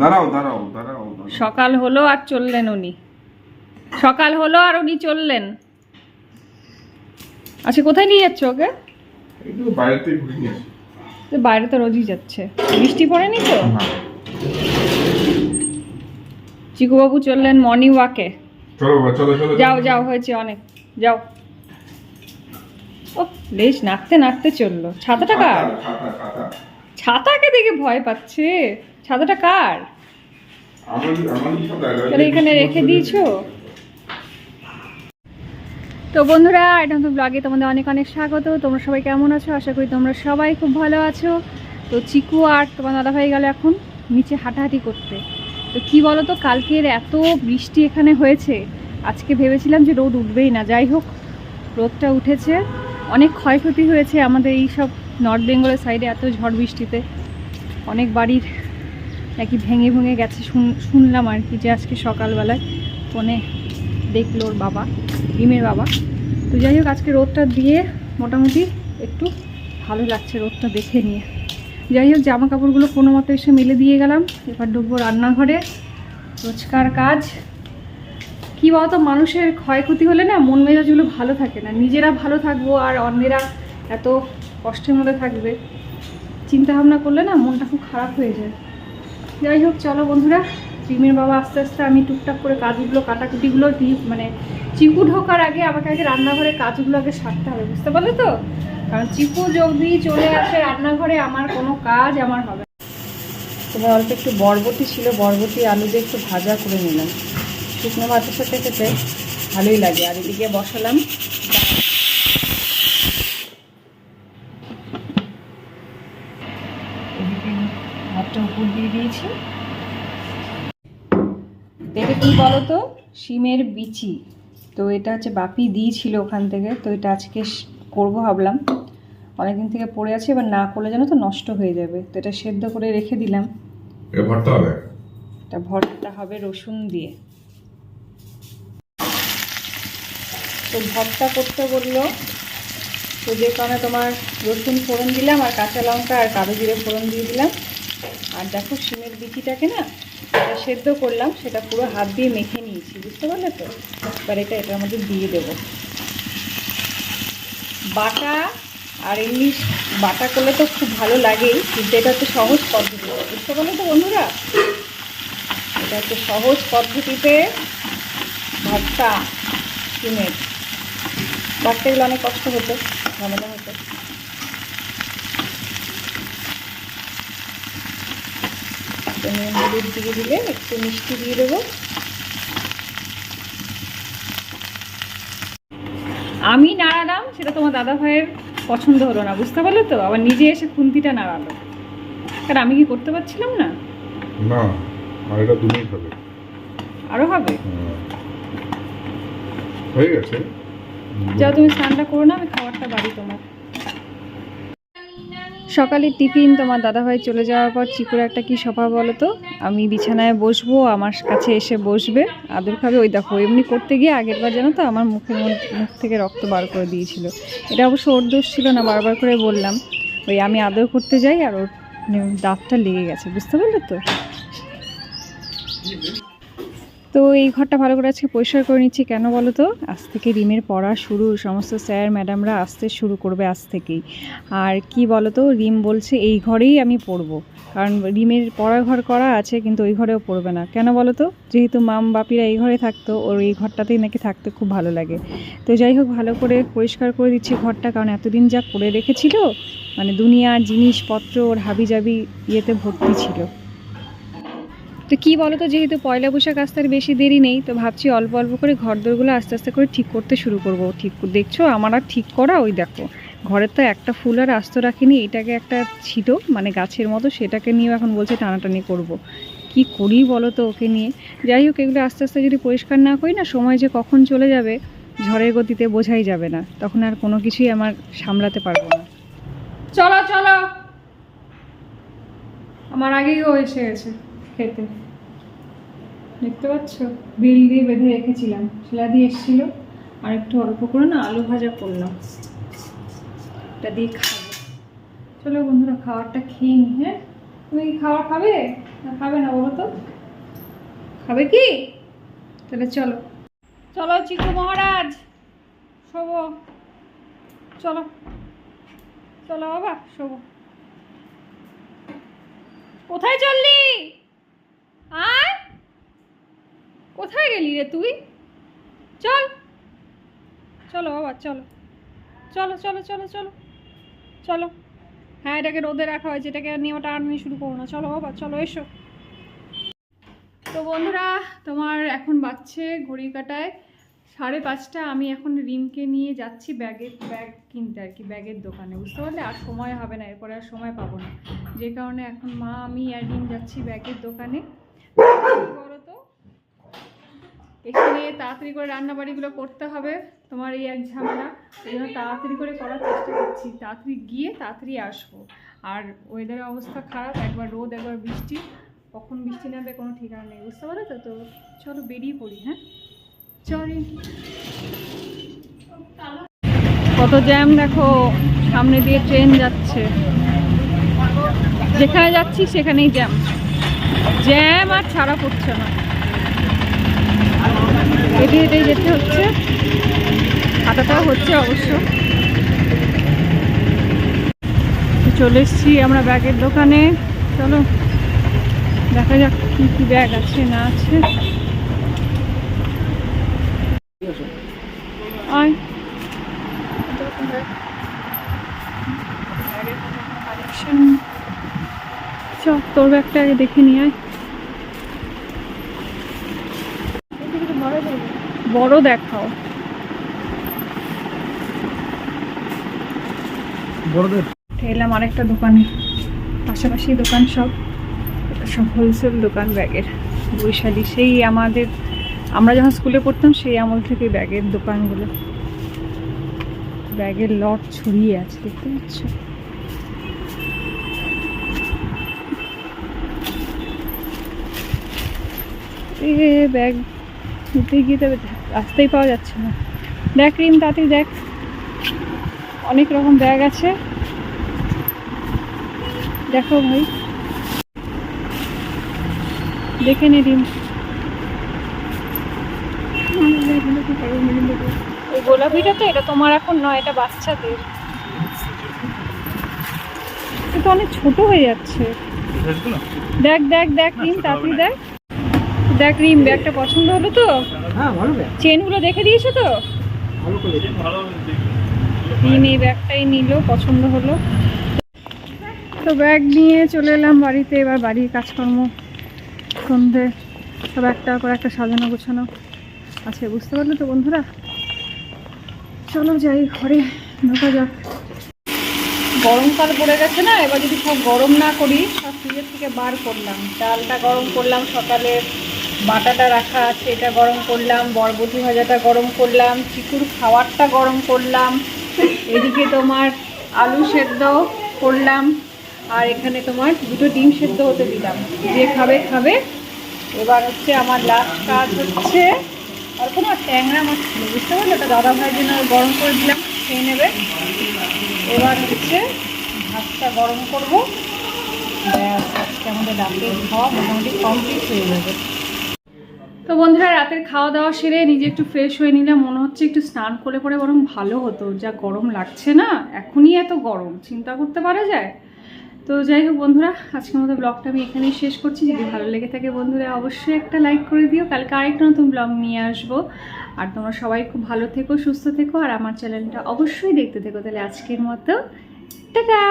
দাঁড়াও দাঁড়াও দাঁড়াও দাঁড়াও। সকাল হলো আর চললেন উনি। সকাল হলো আর উনি চললেন। আচ্ছা কোথায় নিয়ে যাচ্ছ ওকে? একটু বাইরেতে ঘুরে নিয়ে আসি। বাইরে তো রোজই যাচ্ছে। বৃষ্টি পড়েনি তো? চিকুবাবু চললেন মর্নিং ওয়াকে চলো চলো চলো যাও যাও হয়েছে অনেক। যাও। ও লেজ নাড়তে নাড়তে চলল। ছাতাটা কার। ছাতাকে দেখে ভয় পাচ্ছে। ছাতাটা কার? তাহলে এখানে রেখে দিয়েছ? তো বন্ধুরা এটা তো ব্লগে তোমাদের অনেক অনেক স্বাগত। তোমরা সবাই কেমন আছো? আশা করি তোমরা সবাই খুব ভালো আছো। তো চিকু আর তোমার দাদাভাই গেল এখন নিচে হাঁটাহাঁটি করতে। তো কি বলো তো কালকের এত বৃষ্টি এখানে হয়েছে। আজকে ভেবেছিলাম যে রোদ উঠবেই না। যাই হোক রোদটা উঠেছে। অনেক ক্ষয়ক্ষতি হয়েছে আমাদের এই সব নর্থ বেঙ্গলের সাইডে এত ঝড় বৃষ্টিতে। অনেক বাড়ির নাকি ভেঙে ভেঙে গেছে শুন- শুনলাম আর কি যে আজকে সকালবেলায় ফোনে দেখল ওর বাবা ডিমের বাবা। তো যাই হোক, আজকে রোদটা দিয়ে মোটামুটি একটু ভালো লাগছে রোদটা দেখে নিয়ে। যাই হোক জামা কাপড়গুলো কোনো মতো এসে মেলে দিয়ে গেলাম। এবার ঢুকবো রান্নাঘরে। রোজকার কাজ। কী বলতো, মানুষের ক্ষয়ক্ষতি হলে না মন মেজাজগুলো ভালো থাকে না। নিজেরা ভালো থাকব আর অন্যেরা এত কষ্টের মধ্যে থাকবে। চিন্তা ভাবনা করলে না মনটা খুব খারাপ হয়ে যায়। যাই হোক, চলো বন্ধুরা ডিমের বাবা আস্তে আস্তে আমি টুকটাক করে কাজগুলো, কাটাকুটিগুলো দিই মানে চিকু ঢোকার আগে আমাকে আগে রান্নাঘরে কাজগুলো আগে সারতে হবে, বুঝতে পারলে তো? কারণ চিকু যদি চলে আসে রান্নাঘরে, আমার কোনো কাজ আমার হবে। তোমার অল্প একটু বরবটি ছিল, বরবটি, আলু দিয়ে একটু ভাজা করে নিলাম। শুকনো ভাতের সাথে খেতে ভালোই লাগে। আর এদিকে বসালাম এদিকে ভাতটা উপর দিয়েছি এটা কি বলো তো? শিমের বিচি। তো এটা হচ্ছে বাপি দিয়েছিল ওখান থেকে। তো এটা আজকে করব ভাবলাম। অনেকদিন থেকে পড়ে আছে এবার না করলে যেন তো নষ্ট হয়ে যাবে। তো এটা সেদ্ধ করে রেখে দিলাম। এ ভর্তা হবে? এটা ভর্তা হবে রসুন দিয়ে। তো ভর্তা করতে বলল তো যে কারণে তোমার রসুন ফোড়ন দিলাম আর কাঁচা লঙ্কা আর কালো জিরে ফোড়ন দিয়ে দিলাম। আর দেখো শিমের বিচিটাকে না এটা সেদ্ধ করলাম, সেটা পুরো হাত দিয়ে মেখে নিয়েছি, বুঝতে পারলে তো? এবার এটা, এটার মধ্যে দিয়ে দেবো। বাটা আর এমনি বাটা করলে তো খুব ভালো লাগেই, কিন্তু এটা হচ্ছে সহজ পদ্ধতি, বুঝতে পারলে তো বন্ধুরা? এটা হচ্ছে সহজ পদ্ধতিতে ভর্তা, শিমের। বাটতে গেলে অনেক কষ্ট হতো, ঝামেলা হতো। হলুদ দিয়ে দিলে একটু মিষ্টি দিয়ে দেবো। আমি নাড়ালাম সেটা তোমার দাদা ভাইয়ের পছন্দ হলো না বুঝতে পারলে তো? আবার নিজে এসে খুন্তিটা নাড়ালো। কারণ আমি কি করতে পারছিলাম না? না আর এটা তুমি খাবে আরও হবে? হ্যাঁ। হয়ে গেছে। যাও তুমি স্নানটা করো না আমি খাবারটা বাড়ি তোমার। সকালের টিফিন, তোমার দাদাভাই চলে যাওয়ার পর চিকুর একটা কি স্বভাব বলো তো? আমি বিছানায় বসবো, আমার কাছে এসে বসবে। আদর খাবে, ওই দেখো, এমনি করতে গিয়ে আগের বার জানো তো আমার মুখের মুখ থেকে রক্ত বার করে দিয়েছিল। এটা অবশ্য ওর দোষ ছিল না, বারবার করে বললাম। ওই আমি আদর করতে যাই আর ওর দাঁতটা লেগে গেছে, বুঝতে পারলে তো? তো এই ঘরটা ভালো করে আজকে পরিষ্কার করে নিচ্ছি। কেন বলো তো? আজ থেকে রিমের পড়া শুরু, সমস্ত স্যার, ম্যাডামরা আসতে শুরু করবে আজ থেকেই। আর কি বলো তো, রিম বলছে এই ঘরেই আমি পড়ব। কারণ রিমের পড়ার ঘর করা আছে, কিন্তু ওই ঘরেও পড়বে না। কেন বলো তো? যেহেতু মাম বাপিরা এই ঘরে থাকতো, ওর এই ঘরটাতেই নাকি থাকতে খুব ভালো লাগে। তো যাই হোক, ভালো করে পরিষ্কার করে দিচ্ছি ঘরটা, কারণ এতদিন যা করে রেখেছিল মানে দুনিয়ার জিনিসপত্র, ওর হাবি জাবি ইয়েতে ভর্তি ছিল। তো কি বলো তো যেহেতু পয়লা বৈশাখ আসতে আর বেশি দেরি নেই, তো ভাবছি অল্প অল্প করে ঘর দোরগুলো আস্তে আস্তে করে ঠিক করতে শুরু করব। ঠিক দেখছ আমার আর ঠিক করা ওই দেখো, ঘরের তো একটা ফুল আর আস্ত রাখিনি এটাকে একটা ছিল মানে গাছের মতো, সেটাকে নিয়ে এখন বলছে টানাটানি করব। কি করি বলো তো ওকে নিয়ে? যাই হোক, এগুলো আস্তে আস্তে যদি পরিষ্কার না করি না, সময় যে কখন চলে যাবে, ঝড়ের গতিতে বোঝাই যাবে না। তখন আর কোনো কিছুই আমার সামলাতে পারব না। চলো চলো! আমার আগেই ও এসে গেছে খেতে। দেখতে পাচ্ছ? বিল দিয়ে বেঁধে রেখেছিলাম। শিলা দিয়ে এসেছিল। আর একটু অল্প করে না আলু ভাজা করলাম। এটা দিয়ে খাব। চলো বন্ধুরা, খাবারটা খেয়ে নি হ্যাঁ? তুমি কি খাবার খাবে? না খাবে না বলো তো। খাবে কি? তাহলে চলো। চলো চিকু মহারাজ। শোবো। চলো। চলো বাবা, শোবো। কোথায় চললি? আয় কোথায় গেলি রে তুই? চল। চলো বাবা, চলো। চলো চলো চলো চলো। চলো। হ্যাঁ এটাকে রোদে রাখা হয়েছে, এটাকে নিয়ে ওটা আর নিয়ে শুরু করো না। চলো বাবা, চলো, এসো। তো বন্ধুরা, তোমার এখন বাচ্চে ঘড়ি কাটায় সাড়ে পাঁচটা। আমি এখন রিমকে নিয়ে যাচ্ছি ব্যাগের ব্যাগ কিনতে আর কি, ব্যাগের দোকানে। বুঝতে পারলে আর সময় হবে না, এরপরে আর সময় পাবো না। যে কারণে এখন মা, আমি আর রিম যাচ্ছি ব্যাগের দোকানে। তো। এখানে তাড়াতাড়ি করে রান্না বাড়িগুলো করতে হবে, তোমার এই এক ঝামেলা। এই জন্য তাড়াতাড়ি করে করার চেষ্টা করছি। তাড়াতাড়ি গিয়ে তাড়াতাড়ি আসব। আর ওয়েদারের অবস্থা খারাপ, একবার রোদ, একবার বৃষ্টি। কখন বৃষ্টি নামবে কোনো ঠিকানা নেই, বুঝতে পারো তো? তো চলো বেরিয়ে পড়ি হ্যাঁ? চলি। কত জ্যাম দেখো, সামনে দিয়ে ট্রেন যাচ্ছে। যেখানে যাচ্ছি সেখানেই জ্যাম। জ্যাম আর ছাড়া পড়ছে না। হেঁটে হেঁটে যেতে হচ্ছে। হাঁটাটাও হচ্ছে অবশ্য। চলে এসছি আমরা ব্যাগের দোকানে। চলো, দেখা যাক কী কী ব্যাগ আছে, না আছে আয় কালেকশন চ তোর ব্যাগটা আগে দেখে নিয়ে আয়। বড় দেখাও। বড়দের? এলাম আরেকটা দোকানে। পাশাপাশি দোকান সব। সব হোলসেল দোকান ব্যাগের। বৈশালী সেই আমাদের আমরা যখন স্কুলে পড়তাম সেই আমল থেকে ব্যাগের দোকানগুলো। ব্যাগের লট ছড়িয়ে আছে দেখতে পাচ্ছ? এ ব্যাগ নিতে গিয়ে তবে রাস্তায় পাওয়া যাচ্ছে না। দেখ রিম তাড়াতাড়ি দেখ। অনেক রকম ব্যাগ আছে। দেখো ভাই। দেখে নে রিম। ওই গোলাপিটা তো এটা তোমার এখন নয় এটা বাচ্চাদের। এটা অনেক ছোট হয়ে যাচ্ছে। দেখ দেখ দেখ রিম তাড়াতাড়ি দেখ। দেখ রিম ব্যাগটা পছন্দ হলো তো? হ্যাঁ চেনগুলো দেখে দিয়েছ তো? রিম এই ব্যাগটাই নিল পছন্দ হলো। তো ব্যাগ নিয়ে চলে এলাম বাড়িতে এবার বাড়ির কাজকর্ম। সন্ধে সব একটা করে একটা সাজানো গোছানো আছে বুঝতে পারলে তো বন্ধুরা? চলো যাই ঘরে ঢোকা যাক। গরমকাল পড়ে গেছে না এবার যদি সব গরম না করি সব ফ্রিজের থেকে বার করলাম। ডালটা গরম করলাম সকালে। বাটাটা রাখা আছে, এটা গরম করলাম, বরবটি ভাজাটা গরম করলাম, চিকুর খাবারটা গরম করলাম। এদিকে তোমার আলু সেদ্ধ করলাম, আর এখানে তোমার দুটো ডিম সেদ্ধ হতে দিলাম। যে খাবে খাবে। এবার হচ্ছে আমার লাস্ট কাজ হচ্ছে, আর কোনো ট্যাংরা মাছ ছিল বুঝতে পারলে? তো দাদা ভাইয়ের জন্য গরম করে দিলাম, খেয়ে নেবে। এবার হচ্ছে ভাতটা গরম করব। আজকে আমাদের রাতের খাওয়া মোটামুটি কমপ্লিট হয়ে যাবে। তো বন্ধুরা, রাতের খাওয়া দাওয়া সেরে নিজে একটু ফ্রেশ হয়ে নিলে মনে হচ্ছে একটু স্নান করে পরে বরং ভালো হতো। যা গরম লাগছে না, এখনই এত গরম। চিন্তা করতে পারা যায়? তো যাই হোক বন্ধুরা, আজকের মতো ব্লগটা আমি এখানেই শেষ করছি। যদি ভালো লেগে থাকে বন্ধুরা, অবশ্যই একটা লাইক করে দিও। কালকে আরেকটা নতুন ব্লগ নিয়ে আসব। আর তোমরা সবাই খুব ভালো থেকো, সুস্থ থেকো। আর আমার চ্যানেলটা অবশ্যই দেখতে থেকো। তাহলে আজকের মতো, টাটা!